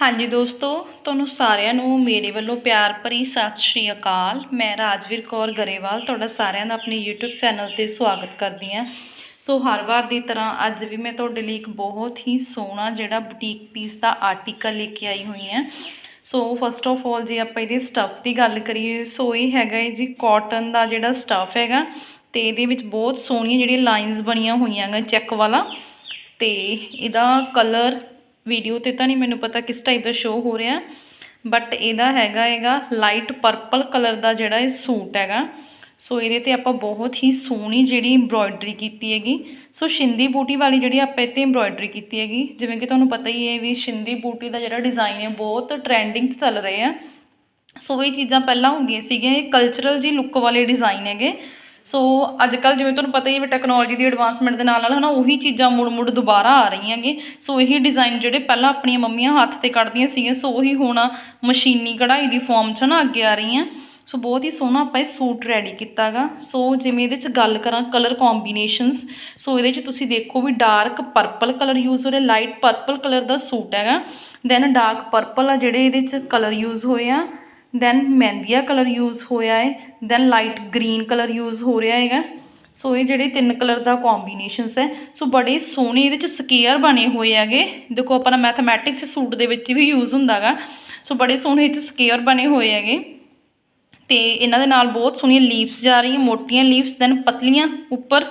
ਹਾਂਜੀ ਦੋਸਤੋ, ਤੁਹਾਨੂੰ ਸਾਰਿਆਂ ਨੂੰ ਮੇਰੇ ਵੱਲੋਂ ਪਿਆਰ ਭਰੀ ਸਤਿ ਸ਼੍ਰੀ ਅਕਾਲ। ਮੈਂ ਰਾਜਵੀਰ ਕੌਰ ਗਰੇਵਾਲ, ਤੁਹਾਡਾ ਸਾਰਿਆਂ ਦਾ ਆਪਣੇ YouTube ਚੈਨਲ ਤੇ ਸਵਾਗਤ ਕਰਦੀ ਹਾਂ। ਸੋ ਹਰ ਵਾਰ ਦੀ ਤਰ੍ਹਾਂ ਅੱਜ ਵੀ ਮੈਂ ਤੁਹਾਡੇ ਲਈ ਇੱਕ ਬਹੁਤ ਹੀ ਸੋਹਣਾ ਜਿਹੜਾ ਬੁਟੀਕ ਪੀਸ ਦਾ ਆਰਟੀਕਲ ਲੈ ਕੇ ਆਈ ਹੋਈ ਹਾਂ। ਸੋ ਫਸਟ ਆਫ ਆਲ ਜੇ ਆਪਾਂ ਇਹਦੇ ਸਟੱਫ ਦੀ ਗੱਲ ਕਰੀਏ, ਸੋ ਇਹ ਹੈਗਾ ਹੈ ਜੀ ਕਾਟਨ ਦਾ ਜਿਹੜਾ ਸਟੱਫ ਹੈਗਾ ਤੇ ਇਹਦੇ ਵਿੱਚ ਬਹੁਤ ਸੋਹਣੀਆਂ ਜਿਹੜੀਆਂ ਲਾਈਨਸ ਬਣੀਆਂ ਹੋਈਆਂ ਹੈਗਾ ਚੈੱਕ ਵਾਲਾ। ਤੇ ਇਹਦਾ ਕਲਰ ਵੀਡੀਓ ਤੇ ਤਾਂ ਨਹੀਂ ਮੈਨੂੰ ਪਤਾ ਕਿਸ ਟਾਈਪ ਦਾ ਸ਼ੋ ਹੋ ਰਿਹਾ ਬਟ ਇਹਦਾ ਹੈਗਾ ਹੈਗਾ ਲਾਈਟ ਪਰਪਲ ਕਲਰ ਦਾ ਜਿਹੜਾ ਇਹ ਸੂਟ ਹੈਗਾ। ਸੋ ਇਹਦੇ ਤੇ ਆਪਾਂ ਬਹੁਤ ਹੀ ਸੋਹਣੀ ਜਿਹੜੀ ਐਮਬ੍ਰੋਇਡਰੀ ਕੀਤੀ ਹੈਗੀ। ਸੋ ਸ਼ਿੰਦੀ ਬੂਟੀ ਵਾਲੀ ਜਿਹੜੀ ਆਪਾਂ ਇੱਥੇ ਐਮਬ੍ਰੋਇਡਰੀ ਕੀਤੀ ਹੈਗੀ, ਜਿਵੇਂ ਕਿ ਤੁਹਾਨੂੰ ਪਤਾ ਹੀ ਹੈ ਵੀ ਸ਼ਿੰਦੀ ਬੂਟੀ ਦਾ ਜਿਹੜਾ ਡਿਜ਼ਾਈਨ ਹੈ ਬਹੁਤ ਟ੍ਰੈਂਡਿੰਗ ਚੱਲ ਰਹੇ ਆ। ਸੋ ਇਹ ਚੀਜ਼ਾਂ ਪਹਿਲਾਂ ਹੁੰਦੀਆਂ ਸੀਗੀਆਂ, ਇਹ ਕਲਚਰਲ ਜੀ ਲੁੱਕ ਵਾਲੇ ਡਿਜ਼ਾਈਨ ਹੈਗੇ। ਸੋ ਅੱਜ ਕੱਲ ਜਿਵੇਂ ਤੁਹਾਨੂੰ ਪਤਾ ਹੀ ਹੈ ਵੀ ਟੈਕਨੋਲੋਜੀ ਦੀ ਐਡਵਾਂਸਮੈਂਟ ਦੇ ਨਾਲ ਨਾਲ ਹਨਾ, ਉਹੀ ਚੀਜ਼ਾਂ ਮੁੜ ਮੁੜ ਦੁਬਾਰਾ ਆ ਰਹੀਆਂ ਹੈਗੇ ਸੋ ਇਹੀ ਡਿਜ਼ਾਈਨ ਜਿਹੜੇ ਪਹਿਲਾਂ ਆਪਣੀਆਂ ਮੰਮੀਆਂ ਹੱਥ ਤੇ ਕੱਢਦੀਆਂ ਸੀਗੀਆਂ ਸੋ ਉਹੀ ਹੁਣ ਮਸ਼ੀਨੀ ਕਢਾਈ ਦੀ ਫਾਰਮ 'ਚ ਨਾ ਅੱਗੇ ਆ ਰਹੀਆਂ। ਸੋ ਬਹੁਤ ਹੀ ਸੋਹਣਾ ਆਪਾਂ ਇਹ ਸੂਟ ਰੈਡੀ ਕੀਤਾਗਾ ਸੋ ਜਿਵੇਂ ਇਹਦੇ 'ਚ ਗੱਲ ਕਰਾਂ ਕਲਰ ਕੰਬੀਨੇਸ਼ਨਸ ਸੋ ਇਹਦੇ 'ਚ ਤੁਸੀਂ ਦੇਖੋ ਵੀ ਡਾਰਕ ਪਰਪਲ ਕਲਰ ਯੂਜ਼ ਹੋ ਰਿਹਾ ਲਾਈਟ ਪਰਪਲ ਕਲਰ ਦਾ ਸੂਟ ਹੈਗਾ। ਦੈਨ ਡਾਰਕ ਪਰਪਲ ਆ ਜਿਹੜੇ ਇਹਦੇ 'ਚ ਕਲਰ ਯੂਜ਼ ਹੋਏ ਆ। ਦੈਨ ਮਹਿੰਦੀਆ ਕਲਰ ਯੂਜ਼ ਹੋਇਆ ਹੈ। Then light green colour use ਹੋ ਰਿਹਾ ਹੈਗਾ। ਸੋ ਇਹ ਜਿਹੜੇ ਤਿੰਨ ਕਲਰ ਦਾ ਕੰਬੀਨੇਸ਼ਨਸ ਹੈ। ਸੋ ਬੜੇ ਸੋਹਣੇ ਇਹਦੇ ਚ ਸਕੇਅਰ ਬਣੇ ਹੋਏ ਹੈਗੇ। ਦੇਖੋ ਆਪਣਾ ਮੈਥਮੈਟਿਕਸ ਸੂਟ ਦੇ ਵਿੱਚ ਵੀ ਯੂਜ਼ ਹੁੰਦਾਗਾ ਸੋ ਬੜੇ ਸੋਹਣੇ ਇਹ ਚ ਸਕੇਅਰ ਬਣੇ ਹੋਏ ਹੈਗੇ। ਤੇ ਇਹਨਾਂ ਦੇ ਨਾਲ ਬਹੁਤ ਸੋਹਣੀਆਂ ਲੀਵਸ ਜਾ ਰਹੀਆਂ, ਮੋਟੀਆਂ ਲੀਵਸ ਦੈਨ ਪਤਲੀਆਂ ਉੱਪਰ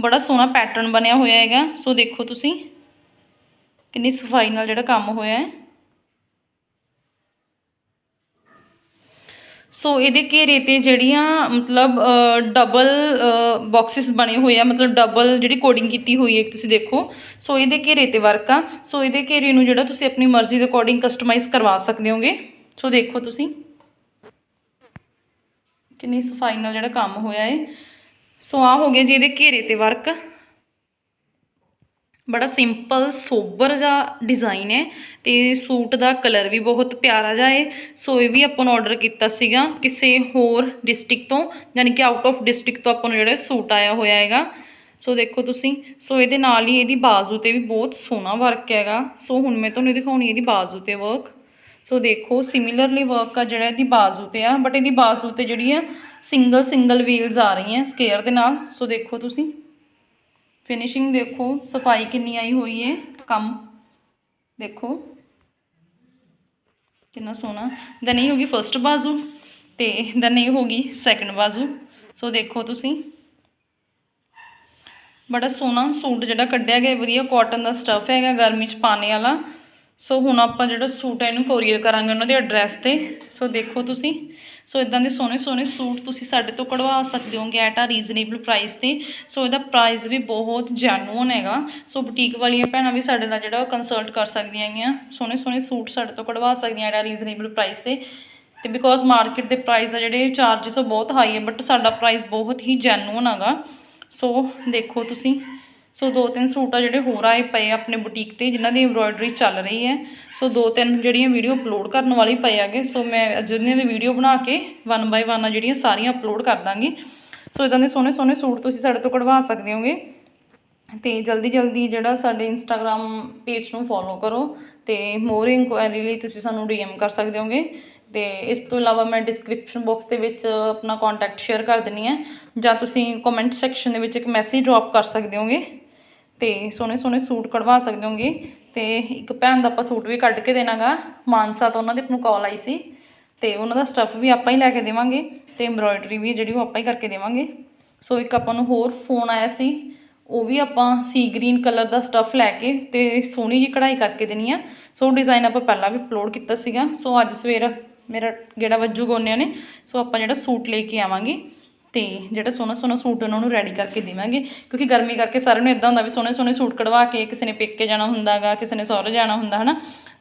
ਬੜਾ ਸੋਹਣਾ ਪੈਟਰਨ ਬਣਿਆ ਹੋਇਆ ਹੈਗਾ। ਸੋ ਦੇਖੋ ਤੁਸੀਂ ਕਿੰਨੀ ਸਫ਼ਾਈ ਨਾਲ ਜਿਹੜਾ ਕੰਮ ਹੋਇਆ ਹੈ। ਸੋ ਇਹਦੇ ਘੇਰੇ ਤੇ ਜਿਹੜੀਆਂ, ਮਤਲਬ ਡਬਲ ਬਾਕਸਿਸ ਬਣੇ ਹੋਏ ਆ, ਮਤਲਬ ਡਬਲ ਜਿਹੜੀ ਕੋਡਿੰਗ ਕੀਤੀ ਹੋਈ ਹੈ, ਤੁਸੀਂ ਦੇਖੋ। ਸੋ ਇਹਦੇ ਘੇਰੇ ਤੇ ਵਰਕ ਆ। ਸੋ ਇਹਦੇ ਘੇਰੇ ਨੂੰ ਜਿਹੜਾ ਤੁਸੀਂ ਆਪਣੀ ਮਰਜ਼ੀ ਦੇ ਅਕੋਰਡਿੰਗ ਕਸਟਮਾਈਜ਼ ਕਰਵਾ ਸਕਦੇ ਹੋਗੇ। ਸੋ ਦੇਖੋ ਤੁਸੀਂ। ਕਿੰਨੀ ਸਫ਼ਾਈ ਨਾਲ ਜਿਹੜਾ ਕੰਮ ਹੋਇਆ ਹੈ ਸੋ ਆ ਹੋ ਗਿਆ ਜੀ ਇਹਦੇ ਘੇਰੇ ਤੇ ਵਰਕ ਬੜਾ ਸਿੰਪਲ ਸੋਬਰ ਜਿਹਾ ਡਿਜ਼ਾਈਨ ਹੈ ਤੇ ਸੂਟ ਦਾ ਕਲਰ ਵੀ ਬਹੁਤ ਪਿਆਰਾ ਜਿਹਾ ਹੈ। ਸੋ ਇਹ ਵੀ ਆਪਾਂ ਨੂੰ ਆਰਡਰ ਕੀਤਾ ਸੀਗਾ ਕਿਸੇ ਹੋਰ ਡਿਸਟ੍ਰਿਕਟ ਤੋਂ, ਯਾਨੀ ਕਿ ਆਊਟ ਆਫ ਡਿਸਟ੍ਰਿਕਟ ਤੋਂ ਆਪਾਂ ਨੂੰ ਜਿਹੜਾ ਸੂਟ ਆਇਆ ਹੋਇਆ ਹੈਗਾ। ਸੋ ਦੇਖੋ ਤੁਸੀਂ, ਸੋ ਇਹਦੇ ਨਾਲ ਹੀ ਇਹਦੀ ਬਾਜ਼ੂ ਤੇ ਵੀ ਬਹੁਤ ਸੋਹਣਾ ਵਰਕ ਹੈਗਾ। ਸੋ ਹੁਣ ਮੈਂ ਤੁਹਾਨੂੰ ਦਿਖਾਉਣੀ ਇਹਦੀ ਬਾਜ਼ੂ ਤੇ ਵਰਕ ਸੋ ਦੇਖੋ ਸਿਮਿਲਰਲੀ ਵਰਕ ਆ ਜਿਹੜਾ ਇਹਦੀ ਬਾਜ਼ੂ ਤੇ ਆ ਬਟ ਇਹਦੀ ਬਾਜ਼ੂ ਤੇ ਜਿਹੜੀ ਆ ਸਿੰਗਲ ਸਿੰਗਲ ਵੀਲਸ ਆ ਰਹੀਆਂ ਸਕੇਅਰ ਦੇ ਨਾਲ। ਸੋ ਦੇਖੋ ਤੁਸੀਂ। ਫਿਨਿਸ਼ਿੰਗ ਦੇਖੋ, ਸਫ਼ਾਈ ਕਿੰਨੀ ਆਈ ਹੋਈ ਹੈ ਕੰਮ। ਦੇਖੋ। ਕਿੰਨਾ ਸੋਹਣਾ। ਦੈਨ ਇਹ ਹੋਗੀ ਫਰਸਟ ਬਾਜ਼ੂ ਤੇ ਦੈਨ ਇਹ ਹੋਗੀ ਸੈਕੰਡ ਬਾਜ਼ੂ। ਸੋ ਦੇਖੋ ਤੁਸੀਂ। ਬੜਾ ਸੋਹਣਾ ਸੂਟ ਜਿਹੜਾ ਕੱਢਿਆ ਗਿਆ ਵਧੀਆ ਕਾਟਨ ਦਾ ਸਟਫ ਹੈਗਾ, ਗਰਮੀ ਚ ਪਾਣੇ ਵਾਲਾ। ਸੋ ਹੁਣ ਆਪਾਂ ਜਿਹੜਾ ਸੂਟ ਹੈ ਇਹਨੂੰ ਕੋਰੀਅਰ ਕਰਾਂਗੇ ਉਹਨਾਂ ਦੇ ਐਡਰੈਸ ਤੇ। ਸੋ ਦੇਖੋ ਤੁਸੀਂ। ਸੋ ਇਦਾਂ ਦੇ ਸੋਹਣੇ ਸੋਹਣੇ ਸੂਟ ਤੁਸੀਂ ਸਾਡੇ ਤੋਂ ਕਢਵਾ ਸਕਦੇ ਹੋਗੇ ਐਟ ਆ ਰੀਜ਼ਨੇਬਲ ਪ੍ਰਾਈਸ ਤੇ। ਸੋ ਇਹਦਾ ਪ੍ਰਾਈਸ ਵੀ ਬਹੁਤ ਜੈਨੂਨ ਹੈਗਾ। ਸੋ ਬੁਟੀਕ ਵਾਲੀਆਂ ਭੈਣਾਂ ਵੀ ਸਾਡੇ ਨਾਲ ਜਿਹੜਾ ਕੰਸਲਟ ਕਰ ਸਕਦੀਆਂ ਹੈਗੀਆਂ। ਸੋਹਣੇ ਸੋਹਣੇ ਸੂਟ ਸਾਡੇ ਤੋਂ ਕਢਵਾ ਸਕਦੀਆਂ ਐਟ ਆ ਰੀਜ਼ਨੇਬਲ ਪ੍ਰਾਈਸ ਤੇ। ਤੇ ਬਿਕੋਜ਼ ਮਾਰਕੀਟ ਦੇ ਪ੍ਰਾਈਸ ਦਾ ਜਿਹੜੇ ਚਾਰजेस ਉਹ ਬਹੁਤ ਹਾਈ ਹੈ ਬਟ ਸਾਡਾ ਪ੍ਰਾਈਸ ਬਹੁਤ ਹੀ ਜੈਨੂਨ ਹੈਗਾ। ਸੋ ਦੇਖੋ ਤੁਸੀਂ। ਸੋ ਦੋ ਤਿੰਨ ਸੂਟ ਆ ਜਿਹੜੇ ਹੋਰ ਆਏ ਪਏ ਆ ਆਪਣੇ ਬੁਟੀਕ ਤੇ, ਜਿਨ੍ਹਾਂ ਦੀ ਐਮਬ੍ਰੋਇਡਰੀ ਚੱਲ ਰਹੀ ਹੈ। ਸੋ ਦੋ ਤਿੰਨ ਜਿਹੜੀਆਂ ਵੀਡੀਓ ਅਪਲੋਡ ਕਰਨ ਵਾਲੀ ਪਏ ਆਗੇ ਸੋ ਮੈਂ ਜਿਹਨਾਂ ਦੀ ਵੀਡੀਓ ਬਣਾ ਕੇ ਵਨ ਬਾਈ ਵਨ ਆ ਜਿਹੜੀਆਂ ਸਾਰੀਆਂ ਅਪਲੋਡ ਕਰ ਦਾਂਗੀ। ਸੋ ਇਦਾਂ ਦੇ ਸੋਹਣੇ ਸੋਹਣੇ ਸੂਟ ਤੁਸੀਂ ਸਾਡੇ ਤੋਂ ਕਢਵਾ ਸਕਦੇ ਹੋਗੇ। ਤੇ ਜਲਦੀ ਜਲਦੀ ਜਿਹੜਾ ਸਾਡੇ ਇੰਸਟਾਗ੍ਰam ਪੇਜ ਨੂੰ ਫੋਲੋ ਕਰੋ ਤੇ ਮੋਰ ਇਨਕੁਆਇਰੀ ਲਈ ਤੁਸੀਂ ਸਾਨੂੰ ਡੀਐਮ ਕਰ ਸਕਦੇ ਹੋਗੇ। ਤੇ ਇਸ ਤੋਂ ਇਲਾਵਾ ਮੈਂ ਡਿਸਕ੍ਰਿਪਸ਼ਨ ਬਾਕਸ ਦੇ ਵਿੱਚ ਆਪਣਾ ਕੰਟੈਕਟ ਸ਼ੇਅਰ ਕਰ ਦਿੰਨੀ ਆ ਜਾਂ ਤੁਸੀਂ ਕਮੈਂਟ ਸੈਕਸ਼ਨ ਦੇ ਵਿੱਚ ਇੱਕ ਮੈਸੇਜ ਡ੍ਰੌਪ ਕਰ ਸਕਦੇ ਹੋਗੇ। ਤੇ ਸੋਹਣੇ ਸੋਹਣੇ ਸੂਟ ਕਢਵਾ ਸਕਦੇ ਹੋਗੇ ਤੇ ਇੱਕ ਭੈਣ ਦਾ ਆਪਾਂ ਸੂਟ ਵੀ ਕੱਢ ਕੇ ਦੇਣਾਗਾ। ਮਾਨਸਾ ਤੋਂ ਉਹਨਾਂ ਦੇ ਨੂੰ ਕਾਲ ਆਈ ਸੀ ਤੇ ਉਹਨਾਂ ਦਾ ਸਟੱਫ ਵੀ ਆਪਾਂ ਹੀ ਲੈ ਕੇ ਦੇਵਾਂਗੇ ਤੇ ਐਮਬ੍ਰੋਇਡਰੀ ਵੀ ਜਿਹੜੀ ਉਹ ਆਪਾਂ ਹੀ ਕਰਕੇ ਦੇਵਾਂਗੇ। ਸੋ ਇੱਕ ਆਪਾਂ ਨੂੰ ਹੋਰ ਫੋਨ ਆਇਆ ਸੀ, ਉਹ ਵੀ ਆਪਾਂ ਸੀ ਗ੍ਰੀਨ ਕਲਰ ਦਾ ਸਟੱਫ ਲੈ ਕੇ ਤੇ ਸੋਹਣੀ ਜੀ ਕਢਾਈ ਕਰਕੇ ਦੇਣੀ ਆ। ਸੋ ਡਿਜ਼ਾਈਨ ਆਪਾਂ ਪਹਿਲਾਂ ਵੀ ਅਪਲੋਡ ਕੀਤਾ ਸੀਗਾ। ਸੋ ਅੱਜ ਸਵੇਰ ਮੇਰਾ ਜਿਹੜਾ ਵੱਜੂ ਗੋਨਿਆਂ ਨੇ। ਸੋ ਆਪਾਂ ਜਿਹੜਾ ਸੂਟ ਲੈ ਕੇ ਆਵਾਂਗੇ। ਤੇ ਜਿਹੜਾ ਸੋਹਣਾ ਸੋਹਣਾ ਸੂਟ ਉਹਨਾਂ ਨੂੰ ਰੈਡੀ ਕਰਕੇ ਦੇਵਾਂਗੇ, ਕਿਉਂਕਿ ਗਰਮੀ ਕਰਕੇ ਸਾਰਿਆਂ ਨੂੰ ਇਦਾਂ ਹੁੰਦਾ ਵੀ ਸੋਹਣੇ ਸੋਹਣੇ ਸੂਟ ਕਢਵਾ ਕੇ ਕਿਸੇ ਨੇ ਪੇਕੇ ਜਾਣਾ ਹੁੰਦਾਗਾ, ਕਿਸੇ ਨੇ ਸਹੁਰੇ ਜਾਣਾ ਹੁੰਦਾ, ਹਨਾ?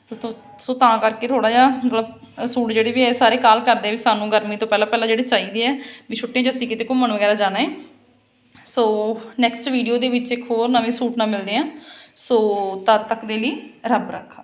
ਸੋ ਸੋ ਤਾਂ ਕਰਕੇ ਥੋੜਾ ਜਿਹਾ ਮਤਲਬ ਸੂਟ ਜਿਹੜੇ ਵੀ ਇਹ ਸਾਰੇ ਕਾਲ ਕਰਦੇ ਵੀ ਸਾਨੂੰ ਗਰਮੀ ਤੋਂ ਪਹਿਲਾਂ ਪਹਿਲਾਂ ਜਿਹੜੇ ਚਾਹੀਦੇ ਆ, ਵੀ ਛੁੱਟੀਆਂ 'ਚ ਅਸੀਂ ਕਿਤੇ ਘੁੰਮਣ ਵਗੈਰਾ ਜਾਣਾ ਹੈ। ਸੋ ਨੈਕਸਟ ਵੀਡੀਓ ਦੇ ਵਿੱਚ ਇੱਕ ਹੋਰ ਨਵੇਂ ਸੂਟ ਨਾਲ ਮਿਲਦੇ ਆ ਸੋ ਤਦ ਤੱਕ ਦੇ ਲਈ ਰੱਬ ਰੱਖਾ।